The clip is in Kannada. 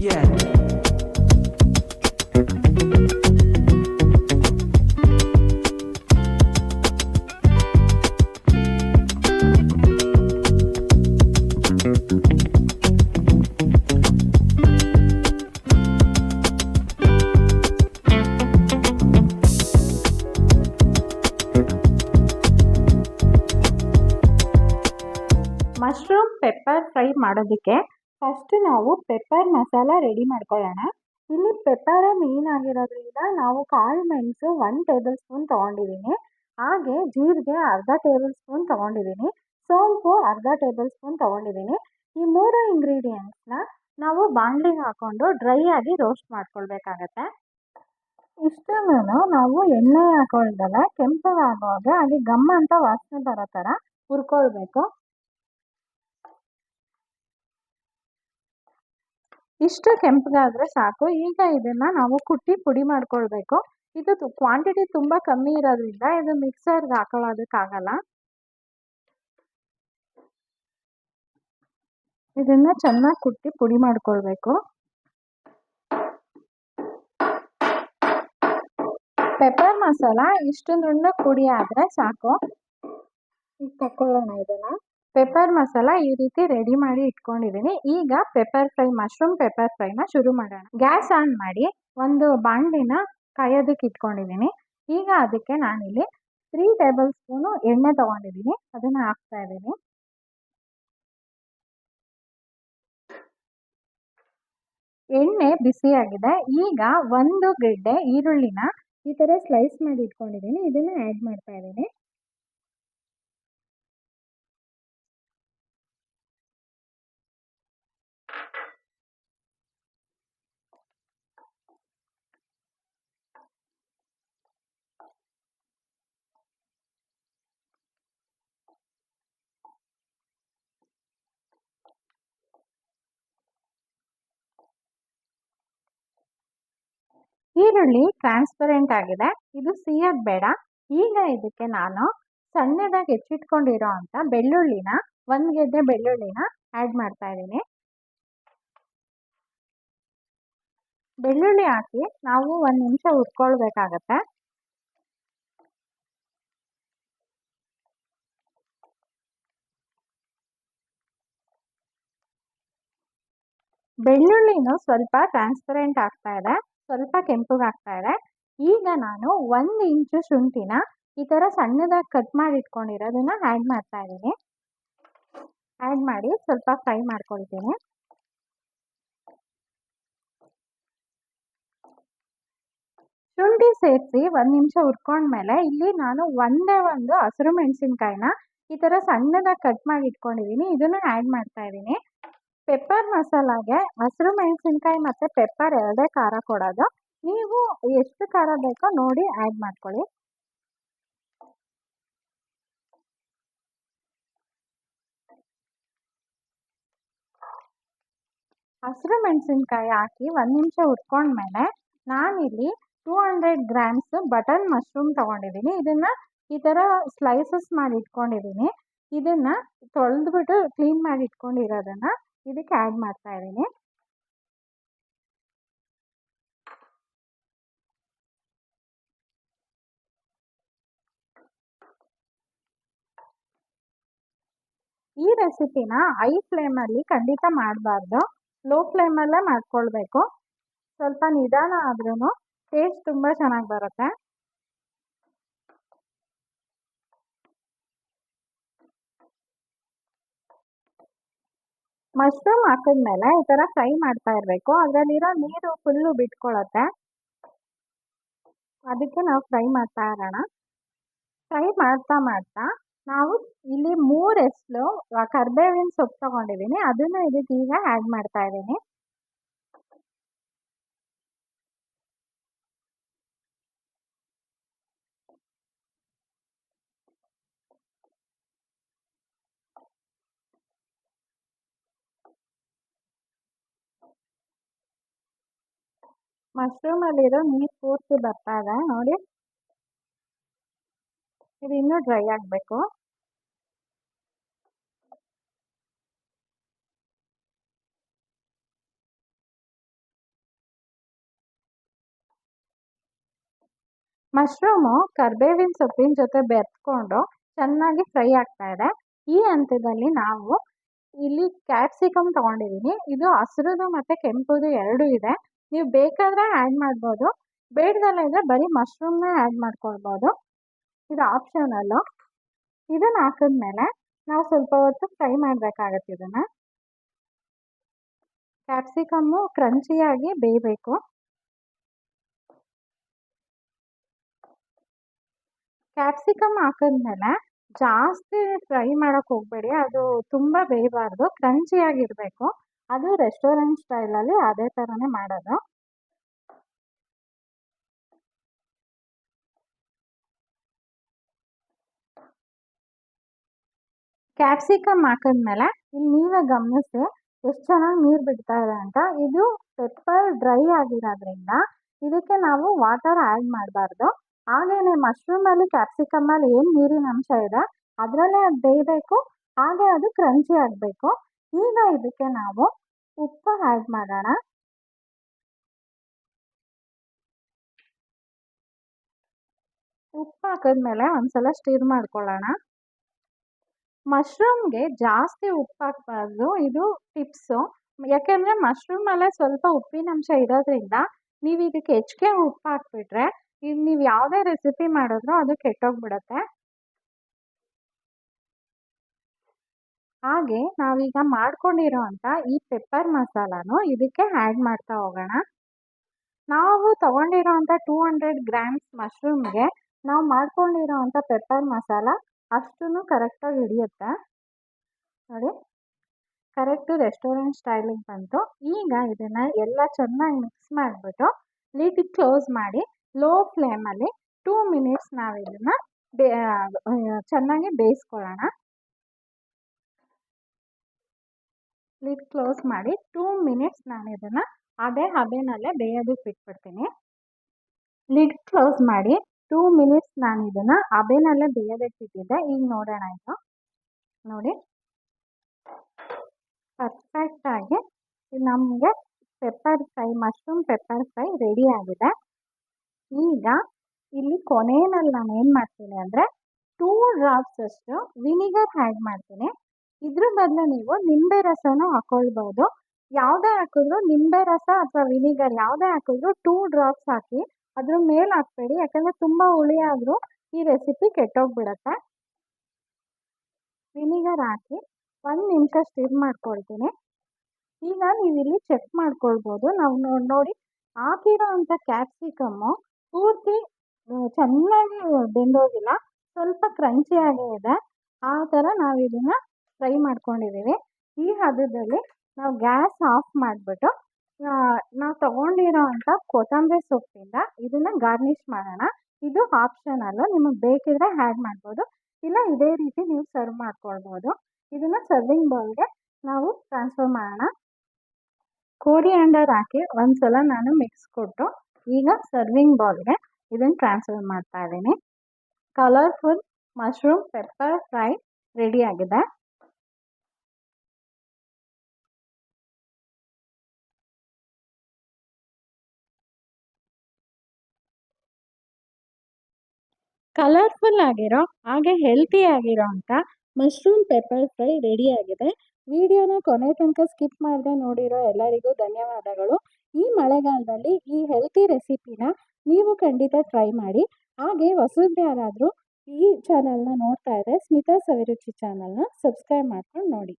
Yeah. ಮಶ್ರೂಮ್ ಪೆಪ್ಪರ್ ಫ್ರೈ ಮಾಡೋದಕ್ಕೆ ಫಸ್ಟ್ ನಾವು ಪೆಪ್ಪರ್ ಮಸಾಲ ರೆಡಿ ಮಾಡ್ಕೊಳ್ಳೋಣ. ಇಲ್ಲಿ ಪೆಪ್ಪರ ಮೇನ್ ಆಗಿರೋದ್ರಿಂದ ನಾವು ಕಾಳು ಮೆಣಸು ಒನ್ ಟೇಬಲ್ ಸ್ಪೂನ್ ತೊಗೊಂಡಿದ್ದೀನಿ. ಹಾಗೆ ಜೀರಿಗೆ ಅರ್ಧ ಟೇಬಲ್ ಸ್ಪೂನ್ ತೊಗೊಂಡಿದ್ದೀನಿ. ಸೋಂಪು ಅರ್ಧ ಟೇಬಲ್ ಸ್ಪೂನ್ ತೊಗೊಂಡಿದ್ದೀನಿ. ಈ ಮೂರು ಇಂಗ್ರೀಡಿಯೆಂಟ್ಸ್ನ ನಾವು ಬಾಣಲಿಗೆ ಹಾಕ್ಕೊಂಡು ಡ್ರೈ ಆಗಿ ರೋಸ್ಟ್ ಮಾಡ್ಕೊಳ್ಬೇಕಾಗತ್ತೆ. ಇಷ್ಟನ್ನು ನಾವು ಎಣ್ಣೆ ಹಾಕೊಳ್ದಲ್ಲ ಕೆಂಪಗಾಗುವಾಗ ಹಾಗೆ ಗಮ್ ಅಂತ ವಾಸನೆ ಬರೋ ಥರ ಹುರ್ಕೊಳ್ಬೇಕು. ಇಷ್ಟು ಕೆಂಪಗಾದರೆ ಸಾಕು. ಈಗ ಇದನ್ನ ನಾವು ಕುಟ್ಟಿ ಪುಡಿ ಮಾಡ್ಕೊಳ್ಬೇಕು. ಇದು ಕ್ವಾಂಟಿಟಿ ತುಂಬ ಕಮ್ಮಿ ಇರೋದ್ರಿಂದ ಇದು ಮಿಕ್ಸರ್ಗೆ ಹಾಕೊಳ್ಳೋದಕ್ಕಾಗಲ್ಲ. ಇದನ್ನ ಚೆನ್ನಾಗಿ ಕುಟ್ಟಿ ಪುಡಿ ಮಾಡ್ಕೊಳ್ಬೇಕು. ಪೆಪ್ಪರ್ ಮಸಾಲ ಇಷ್ಟೊಂದು ಪುಡಿ ಆದರೆ ಸಾಕು. ಈಗ ತಕೊಳ್ಳೋಣ ಇದನ್ನ. ಪೆಪ್ಪರ್ ಮಸಾಲ ಈ ರೀತಿ ರೆಡಿ ಮಾಡಿ ಇಟ್ಕೊಂಡಿದ್ದೀನಿ. ಈಗ ಪೆಪ್ಪರ್ ಫ್ರೈ ಮಶ್ರೂಮ್ ಪೆಪ್ಪರ್ ಫ್ರೈನ ಶುರು ಮಾಡೋಣ. ಗ್ಯಾಸ್ ಆನ್ ಮಾಡಿ ಒಂದು ಬಾಣಲಿನ ಕಾಯೋದಕ್ಕೆ ಇಟ್ಕೊಂಡಿದ್ದೀನಿ. ಈಗ ಅದಕ್ಕೆ ನಾನಿಲ್ಲಿ ತ್ರೀ ಟೇಬಲ್ ಸ್ಪೂನು ಎಣ್ಣೆ ತಗೊಂಡಿದ್ದೀನಿ. ಅದನ್ನ ಹಾಕ್ತಾ ಇದ್ದೀನಿ. ಎಣ್ಣೆ ಬಿಸಿಯಾಗಿದೆ. ಈಗ ಒಂದು ಗೆಡ್ಡೆ ಈರುಳ್ಳಿನ ಈ ಥರ ಸ್ಲೈಸ್ ಮಾಡಿ ಇಟ್ಕೊಂಡಿದ್ದೀನಿ. ಇದನ್ನ ಆ್ಯಡ್ ಮಾಡ್ತಾ ಇದ್ದೀನಿ. ಈರುಳ್ಳಿ ಟ್ರಾನ್ಸ್ಪರೆಂಟ್ ಆಗಿದೆ. ಇದು ಸಿಯೋದು ಬೇಡ. ಈಗ ಇದಕ್ಕೆ ನಾನು ಸಣ್ಣದಾಗಿ ಹೆಚ್ಚಿಟ್ಕೊಂಡಿರೋ ಅಂಥ ಬೆಳ್ಳುಳ್ಳಿನ, ಒಂದು ಗೆಡ್ಡೆ ಬೆಳ್ಳುಳ್ಳಿನ ಆ್ಯಡ್ ಮಾಡ್ತಾ ಇದ್ದೀನಿ. ಬೆಳ್ಳುಳ್ಳಿ ಹಾಕಿ ನಾವು ಒಂದು ನಿಮಿಷ ಹುರ್ಕೊಳ್ಬೇಕಾಗತ್ತೆ. ಬೆಳ್ಳುಳ್ಳಿನೂ ಸ್ವಲ್ಪ ಟ್ರಾನ್ಸ್ಪರೆಂಟ್ ಆಗ್ತಾ ಇದೆ. ಸ್ವಲ್ಪ ಕೆಂಪಗಾಗ್ತಾ ಇದೆ. ಈಗ ನಾನು ಒಂದು ಇಂಚು ಶುಂಠಿನ ಈ ಥರ ಸಣ್ಣದಾಗಿ ಕಟ್ ಮಾಡಿ ಇಟ್ಕೊಂಡಿರೋದನ್ನ ಆ್ಯಡ್ ಮಾಡ್ತಾ ಇದ್ದೀನಿ. ಆ್ಯಡ್ ಮಾಡಿ ಸ್ವಲ್ಪ ಫ್ರೈ ಮಾಡ್ಕೊಳ್ತೀನಿ. ಶುಂಠಿ ಸೇರಿಸಿ ಒಂದು ನಿಮಿಷ ಹುರ್ಕೊಂಡ್ಮೇಲೆ ಇಲ್ಲಿ ನಾನು ಒಂದೇ ಒಂದು ಹಸಿರು ಮೆಣಸಿನ್ಕಾಯಿನ ಈ ಥರ ಸಣ್ಣದಾಗಿ ಕಟ್ ಮಾಡಿ ಇಟ್ಕೊಂಡಿದ್ದೀನಿ. ಇದನ್ನ ಆ್ಯಡ್ ಮಾಡ್ತಾ ಇದ್ದೀನಿ. ಪೆಪ್ಪರ್ ಮಸಾಲಾಗೆ ಹಸಿರು ಮೆಣಸಿನ್ಕಾಯಿ ಮತ್ತು ಪೆಪ್ಪರ್ ಎರಡೇ ಖಾರ ಕೊಡೋದು. ನೀವು ಎಷ್ಟು ಖಾರ ಬೇಕೋ ನೋಡಿ ಆ್ಯಡ್ ಮಾಡ್ಕೊಳ್ಳಿ. ಹಸಿರು ಮೆಣಸಿನ್ಕಾಯಿ ಹಾಕಿ ಒಂದು ನಿಮಿಷ ಹುರ್ಕೊಂಡ್ಮೇಲೆ ನಾನಿಲ್ಲಿ two hundred grams button mushroom ತೊಗೊಂಡಿದ್ದೀನಿ. ಇದನ್ನು ಈ ಥರ ಸ್ಲೈಸಸ್ ಮಾಡಿ ಇಟ್ಕೊಂಡಿದ್ದೀನಿ. ಇದನ್ನು ತೊಳೆದ್ಬಿಟ್ಟು ಕ್ಲೀನ್ ಮಾಡಿ ಇಟ್ಕೊಂಡಿರೋದನ್ನು ಇದಕ್ಕೆ ಆ್ಯಡ್ ಮಾಡ್ತಾ ಇದ್ದೀನಿ. ಈ ರೆಸಿಪಿನ ಹೈ ಫ್ಲೇಮಲ್ಲಿ ಖಂಡಿತ ಮಾಡಬಾರ್ದು. ಲೋ ಫ್ಲೇಮಲ್ಲೇ ಮಾಡ್ಕೊಳ್ಬೇಕು. ಸ್ವಲ್ಪ ನಿಧಾನ ಆದ್ರೂ ಟೇಸ್ಟ್ ತುಂಬ ಚೆನ್ನಾಗಿ ಬರುತ್ತೆ. ಮಶ್ರೂಮ್ ಹಾಕಿದ್ಮೇಲೆ ಈ ಥರ ಫ್ರೈ ಮಾಡ್ತಾ ಇರಬೇಕು. ಅದರಲ್ಲಿರೋ ನೀರು ಫುಲ್ಲು ಬಿಟ್ಕೊಳ್ಳುತ್ತೆ ಅದಕ್ಕೆ ನಾವು ಫ್ರೈ ಮಾಡ್ತಾ ಇರೋಣ. ಫ್ರೈ ಮಾಡ್ತಾ ಮಾಡ್ತಾ ನಾವು ಇಲ್ಲಿ ಮೂರು ಎಸ್ಲು ಕರ್ಬೇವಿನ ಸೊಪ್ಪು ತಗೊಂಡಿದ್ದೀನಿ ಅದನ್ನು ಇದಕ್ಕೆ ಈಗ ಆ್ಯಡ್ ಮಾಡ್ತಾ ಇದ್ದೀನಿ. ಮಶ್ರೂಮಲ್ಲಿರೋ ನೀರು ಪೂರ್ತಿ ಬರ್ತಾ ಇದೆ, ನೋಡಿ. ಇದು ಇನ್ನೂ ಡ್ರೈ ಆಗಬೇಕು. ಮಶ್ರೂಮು ಕರ್ಬೇವಿನ ಸೊಪ್ಪಿನ ಜೊತೆ ಬೆರ್ತ್ಕೊಂಡು ಚೆನ್ನಾಗಿ ಫ್ರೈ ಆಗ್ತಾ ಇದೆ. ಈ ಹಂತದಲ್ಲಿ ನಾವು ಇಲ್ಲಿ ಕ್ಯಾಪ್ಸಿಕಂ ತಗೊಂಡಿದ್ದೀನಿ ಇದು ಹಸಿರುದು ಮತ್ತೆ ಕೆಂಪುದು ಎರಡು ಇದೆ. ನೀವು ಬೇಕಾದರೆ ಆ್ಯಡ್ ಮಾಡ್ಬೋದು. ಬೇಡದಲ್ಲ ಇದ್ದರೆ ಬರೀ ಮಶ್ರೂಮ್ನ ಆ್ಯಡ್ ಮಾಡ್ಕೊಳ್ಬೋದು. ಇದು ಆಪ್ಷನಲ್ಲು ಇದನ್ನು ಹಾಕಿದ್ಮೇಲೆ ನಾವು ಸ್ವಲ್ಪ ಹೊತ್ತು ಫ್ರೈ ಮಾಡಬೇಕಾಗತ್ತೆ ಇದನ್ನು. ಕ್ಯಾಪ್ಸಿಕಮ್ಮು ಕ್ರಂಚಿಯಾಗಿ ಬೇಯಬೇಕು. ಕ್ಯಾಪ್ಸಿಕಮ್ ಹಾಕಿದ್ಮೇಲೆ ಜಾಸ್ತಿ ಫ್ರೈ ಮಾಡೋಕ್ಕೆ ಹೋಗಬೇಡಿ. ಅದು ತುಂಬ ಬೇಯಬಾರ್ದು. ಕ್ರಂಚಿಯಾಗಿರಬೇಕು ಅದು ರೆಸ್ಟೋರೆಂಟ್ ಸ್ಟೈಲಲ್ಲಿ ಅದೇ ಥರನೇ ಮಾಡೋದು. ಕ್ಯಾಪ್ಸಿಕಮ್ ಹಾಕಿದ್ಮೇಲೆ ಇಲ್ಲಿ ನೀವೇ ಗಮನಿಸಿ ಎಷ್ಟು ಚೆನ್ನಾಗಿ ನೀರು ಬಿಡ್ತಾ ಇದೆ ಅಂತ. ಇದು ಪೆಪ್ಪರ್ ಡ್ರೈ ಆಗಿರೋದ್ರಿಂದ ಇದಕ್ಕೆ ನಾವು ವಾಟರ್ ಆ್ಯಡ್ ಮಾಡಬಾರ್ದು. ಹಾಗೇನೆ ಮಶ್ರೂಮಲ್ಲಿ ಕ್ಯಾಪ್ಸಿಕಮ್ಮಲ್ಲಿ ಏನು ನೀರಿನ ಅಂಶ ಇದೆ ಅದರಲ್ಲೇ ಅದು ಬೇಯಬೇಕು, ಹಾಗೆ ಅದು ಕ್ರಂಚಿ ಆಗಬೇಕು. ಈಗ ಇದಕ್ಕೆ ನಾವು ಉಪ್ಪು ಆ್ಯಡ್ ಮಾಡೋಣ. ಉಪ್ಪು ಹಾಕಿದ್ಮೇಲೆ ಒಂದ್ಸಲ ಸ್ಟಿರ್ ಮಾಡ್ಕೊಳ್ಳೋಣ. ಮಶ್ರೂಮ್ಗೆ ಜಾಸ್ತಿ ಉಪ್ಪು ಹಾಕ್ಬಾರ್ದು, ಇದು ಟಿಪ್ಸು ಯಾಕೆಂದರೆ ಮಶ್ರೂಮಲ್ಲೇ ಸ್ವಲ್ಪ ಉಪ್ಪಿನಂಶ ಇರೋದ್ರಿಂದ ನೀವು ಇದಕ್ಕೆ ಹೆಚ್ಚಿಗೆ ಉಪ್ಪು ಹಾಕ್ಬಿಟ್ರೆ ಈಗ ನೀವು ಯಾವುದೇ ರೆಸಿಪಿ ಮಾಡಿದ್ರೂ ಅದು ಕೆಟ್ಟೋಗ್ಬಿಡತ್ತೆ. ಹಾಗೆ ನಾವೀಗ ಮಾಡ್ಕೊಂಡಿರೋ ಅಂಥ ಈ ಪೆಪ್ಪರ್ ಮಸಾಲಾನು ಇದಕ್ಕೆ ಆ್ಯಡ್ ಮಾಡ್ತಾ ಹೋಗೋಣ. ನಾವು ತಗೊಂಡಿರೋ ಅಂಥ ಟೂ ಹಂಡ್ರೆಡ್ ಗ್ರಾಮ್ಸ್ ಮಶ್ರೂಮ್ಗೆ ನಾವು ಮಾಡ್ಕೊಂಡಿರೋ ಅಂಥ ಪೆಪ್ಪರ್ ಮಸಾಲ ಅಷ್ಟೂ ಕರೆಕ್ಟಾಗಿ ಹಿಡಿಯುತ್ತೆ? ನೋಡಿ ಕರೆಕ್ಟು ರೆಸ್ಟೋರೆಂಟ್ ಸ್ಟೈಲಿಗೆ ಬಂತು. ಈಗ ಇದನ್ನು ಎಲ್ಲ ಚೆನ್ನಾಗಿ ಮಿಕ್ಸ್ ಮಾಡಿಬಿಟ್ಟು ಲಿಡ್ ಕ್ಲೋಸ್ ಮಾಡಿ ಲೋ ಫ್ಲೇಮಲ್ಲಿ ಟೂ ಮಿನಿಟ್ಸ್ ನಾವು ಇದನ್ನು ಬೇ ಚೆನ್ನಾಗಿ ಬೇಯಿಸ್ಕೊಳ್ಳೋಣ. ಲಿಡ್ ಕ್ಲೋಸ್ ಮಾಡಿ ಟೂ ಮಿನಿಟ್ಸ್ ನಾನು ಇದನ್ನು ಅದೇ ಹಬೆನಲ್ಲೇ ಬೇಯೋದಕ್ಕೆ ಬಿಟ್ಬಿಡ್ತೀನಿ ಲಿಡ್ ಕ್ಲೋಸ್ ಮಾಡಿ ಟೂ ಮಿನಿಟ್ಸ್ ನಾನು ಇದನ್ನು ಹಬೆನಲ್ಲೇ ಬೇಯೋದಕ್ಕೆ ಬಿಟ್ಟಿದ್ದೆ ಈಗ ನೋಡೋಣ ಇದು ನೋಡಿ. ಪರ್ಫೆಕ್ಟಾಗಿ ನಮಗೆ pepper fry mushroom pepper fry ready ಆಗಿದೆ. ಈಗ ಇಲ್ಲಿ ಕೊನೆಯಲ್ಲಿ ನಾನು ಏನು ಮಾಡ್ತೀನಿ ಅಂದರೆ ಟೂ ಡ್ರಾಪ್ಸ್ ಅಷ್ಟು ವಿನಿಗರ್ ಆ್ಯಡ್ ಮಾಡ್ತೀನಿ. ಇದ್ರ ಬದಲು ನೀವು ನಿಂಬೆ ರಸನೂ ಹಾಕೊಳ್ಬೋದು. ಯಾವುದೇ ಹಾಕಿದ್ರು ನಿಂಬೆ ರಸ ಅಥವಾ ವಿನಿಗರ್ ಯಾವುದೇ ಹಾಕಿದ್ರು ಟೂ ಡ್ರಾಪ್ಸ್ ಹಾಕಿ ಅದ್ರ ಮೇಲೆ ಹಾಕ್ಬೇಡಿ. ಯಾಕಂದರೆ ತುಂಬ ಹುಳಿ ಆದರೂ ಈ ರೆಸಿಪಿ ಕೆಟ್ಟೋಗ್ಬಿಡತ್ತೆ. ವಿನಿಗರ್ ಹಾಕಿ ಒಂದು ನಿಮಿಷ ಸ್ಟಿರ್ ಮಾಡ್ಕೊಳ್ತೀನಿ. ಈಗ ನೀವು ಇಲ್ಲಿ ಚೆಕ್ ಮಾಡ್ಕೊಳ್ಬೋದು. ನಾವು ನೋಡಿ ನೋಡಿ ಹಾಕಿರೋ ಅಂಥ ಕ್ಯಾಪ್ಸಿಕಮ್ಮು ಪೂರ್ತಿ ಚೆನ್ನಾಗಿ ಬೆಂದೋಗಿಲ್ಲ. ಸ್ವಲ್ಪ ಕ್ರಂಚಿಯಾಗೇ ಇದೆ. ಆ ಥರ ನಾವು ಇದನ್ನು ಫ್ರೈ ಮಾಡ್ಕೊಂಡಿದ್ದೀವಿ. ಈ ಹದದಲ್ಲಿ ನಾವು ಗ್ಯಾಸ್ ಆಫ್ ಮಾಡಿಬಿಟ್ಟು ನಾವು ತಗೊಂಡಿರೋ ಅಂಥ ಕೊತ್ತಂಬರಿ ಸೊಪ್ಪಿಂದ ಇದನ್ನು ಗಾರ್ನಿಷ್ ಮಾಡೋಣ. ಇದು ಆಪ್ಷನಲ್ಲು ನಿಮಗೆ ಬೇಕಿದ್ರೆ ಆ್ಯಡ್ ಮಾಡ್ಬೋದು. ಇಲ್ಲ ಇದೇ ರೀತಿ ನೀವು ಸರ್ವ್ ಮಾಡ್ಕೊಳ್ಬೋದು. ಇದನ್ನು ಸರ್ವಿಂಗ್ ಬೌಲ್ಗೆ ನಾವು ಟ್ರಾನ್ಸ್ಫರ್ ಮಾಡೋಣ. ಕೋರಿಯಾಂಡರ್ ಹಾಕಿ ಒಂದ್ಸಲ ನಾನು ಮಿಕ್ಸ್ ಕೊಟ್ಟು ಈಗ ಸರ್ವಿಂಗ್ ಬೌಲ್ಗೆ ಇದನ್ನು ಟ್ರಾನ್ಸ್ಫರ್ ಮಾಡ್ತಾ ಇದ್ದೀನಿ. Colourful mushroom pepper fry ready ಆಗಿದೆ. ಕಲರ್ಫುಲ್ ಆಗಿರೋ, ಹಾಗೆ ಹೆಲ್ತಿ ಆಗಿರೋ ಅಂತ ಮಶ್ರೂಮ್ ಪೆಪ್ಪರ್ ಫ್ರೈ ರೆಡಿ ಆಗಿದೆ. ವಿಡಿಯೋನ ಕೊನೆ ತನಕ ಸ್ಕಿಪ್ ಮಾಡದೆ ನೋಡಿರೋ ಎಲ್ಲರಿಗೂ ಧನ್ಯವಾದಗಳು. ಈ ಮಳೆಗಾಲದಲ್ಲಿ ಈ ಹೆಲ್ತಿ ರೆಸಿಪಿನ ನೀವು ಖಂಡಿತ ಟ್ರೈ ಮಾಡಿ. ಹಾಗೆ ಹೊಸಬ್ರು ಯಾರಾದರೂ ಈ ಚಾನಲ್ನ ನೋಡ್ತಾ ಇದ್ದರೆ ಸ್ಮಿತಾ ಸವಿರುಚಿ ಚಾನಲ್ನ ಸಬ್ಸ್ಕ್ರೈಬ್ ಮಾಡ್ಕೊಂಡು ನೋಡಿ.